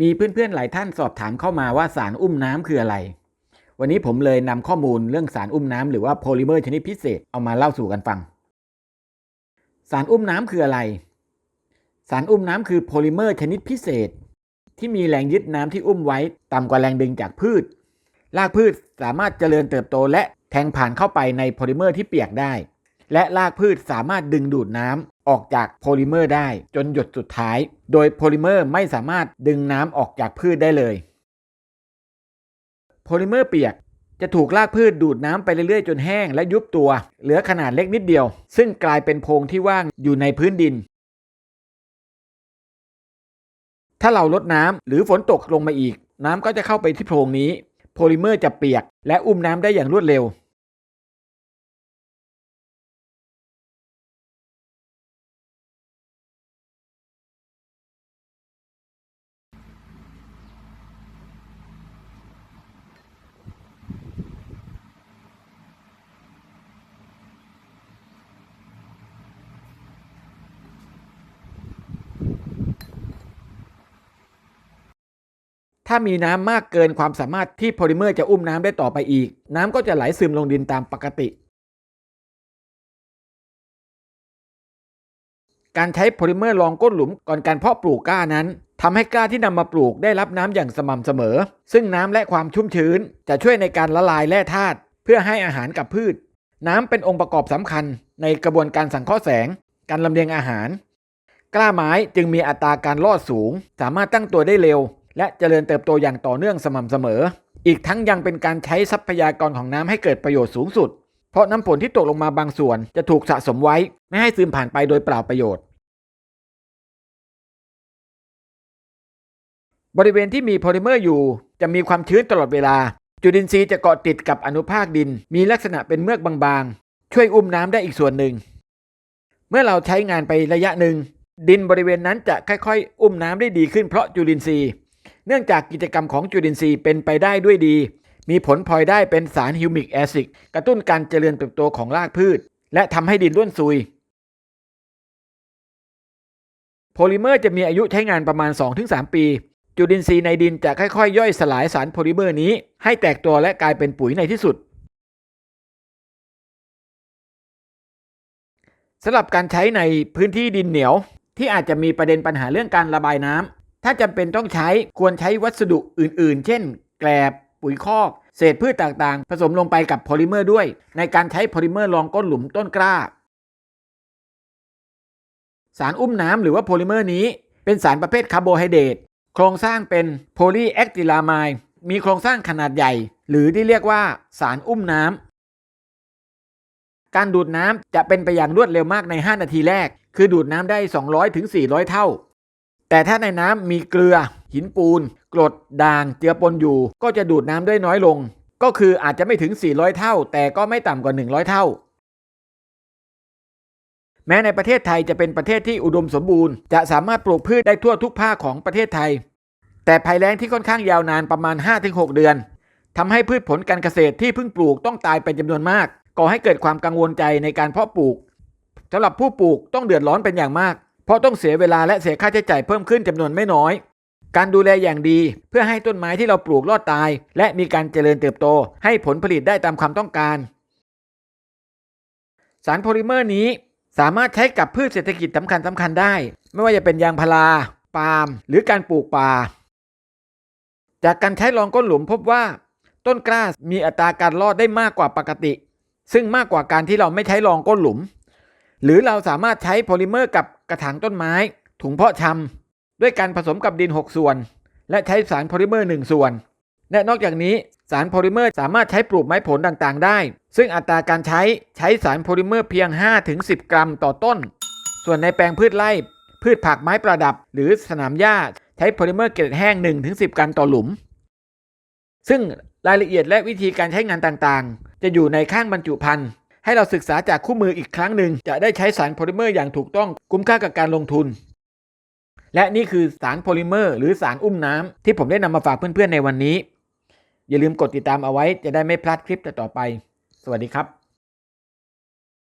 มีเพื่อนๆหลายท่านสอบถามเข้ามาว่าสารอุ้มน้ำคืออะไร วันนี้ผมเลยนำข้อมูลเรื่องสารอุ้มน้ำหรือว่าโพลิเมอร์ชนิดพิเศษเอามาเล่าสู่กันฟัง สารอุ้มน้ำคืออะไร สารอุ้มน้ำคือโพลิเมอร์ชนิดพิเศษ ที่มีแรงยึดน้ำที่อุ้มไว้ต่ำกว่าแรงดึงจากพืช รากพืชสามารถเจริญเติบโตและแทงผ่านเข้าไปในโพลิเมอร์ที่เปียกได้ และรากพืชสามารถดึงดูดน้ำ ออกจากโพลิเมอร์ได้จนหยดสุดท้าย โดยโพลิเมอร์ไม่สามารถดึงน้ำออกจากพืชได้เลย โพลิเมอร์เปียกจะถูกรากพืชดูดน้ำไปเรื่อยๆ จนแห้งและยุบตัว เหลือขนาดเล็กนิดเดียว ซึ่งกลายเป็นโพรงที่ว่างอยู่ในพื้นดิน ถ้าเราลดน้ำหรือฝนตกลงมาอีก น้ำก็จะเข้าไปที่โพรงนี้ โพลิเมอร์จะเปียก และอุ้มน้ำได้อย่างรวดเร็ว ถ้ามีน้ำมากเกินความสามารถที่โพลิเมอร์จะอุ้มน้ำได้ต่อไปอีก น้ำก็จะไหลซึมลงดินตามปกติ การใช้โพลิเมอร์รองก้นหลุมก่อนการเพาะปลูกกล้านั้นทำให้กล้าที่นำมาปลูกได้รับน้ำอย่างสม่ำเสมอ ซึ่งน้ำและความชุ่มชื้น จะช่วยในการละลายแร่ธาตุเพื่อให้อาหารกับพืช น้ำเป็นองค์ประกอบสำคัญ ในกระบวนการสังเคราะห์แสง การลำเลียงอาหาร กล้าไม้จึงมีอัตราการรอดสูง สามารถตั้งตัวได้เร็ว และเจริญเติบโตอย่างต่อเนื่องสม่ำเสมอ อีกทั้งยังเป็นการใช้ทรัพยากรของน้ำให้เกิดประโยชน์สูงสุด เพราะน้ำฝนที่ตกลงมาบางส่วนจะถูกสะสมไว้ ไม่ให้ซึมผ่านไปโดยเปล่าประโยชน์ บริเวณที่มีโพลิเมอร์อยู่ จะมีความชื้นตลอดเวลา จุลินทรีย์จะเกาะติดกับอนุภาคดิน มีลักษณะเป็นเมือกบางๆ ช่วยอุ้มน้ำได้อีกส่วนหนึ่ง เมื่อเราใช้งานไประยะหนึ่งดินบริเวณนั้นจะค่อยๆ อุ้มน้ำได้ดีขึ้นเพราะจุลินทรีย์ เนื่องจากกิจกรรมของจุลินทรีย์เป็นไปได้ด้วยดี มีผลพลอยได้เป็นสารฮิวมิกแอซิดกระตุ้นการเจริญเติบโตของรากพืช และทำให้ดินร่วนซุย โพลิเมอร์จะมีอายุใช้งานประมาณ 2-3 ปี จุลินทรีย์ในดินจะค่อยๆ ย่อยสลายสารโพลิเมอร์นี้ ให้แตกตัวและกลายเป็นปุ๋ยในที่สุดสำหรับการใช้ในพื้นที่ดินเหนียวที่อาจจะมีประเด็นปัญหาเรื่องการระบายน้ำ ถ้าจำเป็นต้องใช้ควรใช้วัสดุอื่นๆ เช่น แกลบ ปุ๋ยคอก เศษพืชต่างๆ ผสมลงไปกับโพลิเมอร์ด้วย ในการใช้โพลิเมอร์รองก้นหลุมต้นกล้า สารอุ้มน้ำหรือว่าโพลิเมอร์นี้ เป็นสารประเภทคาร์โบไฮเดรตโครงสร้างเป็นโพลีแอคติลามายมีโครงสร้างขนาดใหญ่ หรือที่เรียกว่าสารอุ้มน้ำการดูดน้ำจะเป็นไปอย่างรวดเร็วมากใน 5 นาทีแรก คือดูดน้ำได้ 200-400 เท่า แต่ถ้าในน้ำมีเกลือ หินปูน กรดด่างเจือปนอยู่ ก็จะดูดน้ำได้น้อยลง ก็คืออาจจะไม่ถึง 400 เท่า แต่ก็ไม่ต่ำกว่า 100 เท่า แม้ในประเทศไทยจะเป็นประเทศที่อุดมสมบูรณ์ จะสามารถปลูกพืชได้ทั่วทุกภาคของประเทศไทย แต่ภัยแล้งที่ค่อนข้างยาวนานประมาณ 5-6 เดือนทำให้พืชผลการเกษตรที่เพิ่งปลูกต้องตายเป็นจำนวนมากก่อให้เกิดความกังวลใจในการเพาะปลูกสำหรับผู้ปลูกต้องเดือดร้อนเป็นอย่างมาก เพราะต้องเสียเวลาและเสียค่าใช้จ่ายเพิ่มขึ้นจำนวนไม่น้อย การดูแลอย่างดีเพื่อให้ต้นไม้ที่เราปลูกรอดตาย และมีการเจริญเติบโต ให้ผลผลิตได้ตามความต้องการ สารโพลิเมอร์นี้สามารถใช้กับพืชเศรษฐกิจสำคัญสำคัญได้ ไม่ว่าจะเป็นยางพารา ปาล์ม หรือการปลูกป่า จากการใช้รองก้นหลุมพบว่า ต้นกล้ามีอัตราการรอดได้มากกว่าปกติ ซึ่งมากกว่าการที่เราไม่ใช้รองก้นหลุม หรือเราสามารถใช้โพลิเมอร์กับ ระถางต้นไม้ ถุงเพาะชำด้วยการผสมกับดิน 6 ส่วน และใช้สารโพลิเมอร์ 1 ส่วน และนอกจากนี้สารโพลิเมอร์สามารถใช้ปลูกไม้ผลต่างๆ ได้ ซึ่งอัตราการใช้ใช้สารโพลิเมอร์เพียง 5-10 กรัมต่อต้น ส่วนในแปลงพืชไร่ พืชผักไม้ประดับ หรือสนามหญ้าใช้โพลิเมอร์เกล็ดแห้ง 1-10 กรัมต่อหลุม ซึ่งรายละเอียดและวิธีการใช้งานต่างๆ จะอยู่ในข้างบรรจุภัณฑ์ ให้เราศึกษาจากคู่มืออีกครั้งหนึ่งจะได้ใช้สารโพลิเมอร์อย่างถูกต้องคุ้มค่ากับการลงทุน และนี่คือสารโพลิเมอร์หรือสารอุ้มน้ำที่ผมได้นำมาฝากเพื่อนๆในวันนี้ อย่าลืมกดติดตามเอาไว้จะได้ไม่พลาดคลิปต่อไป สวัสดีครับ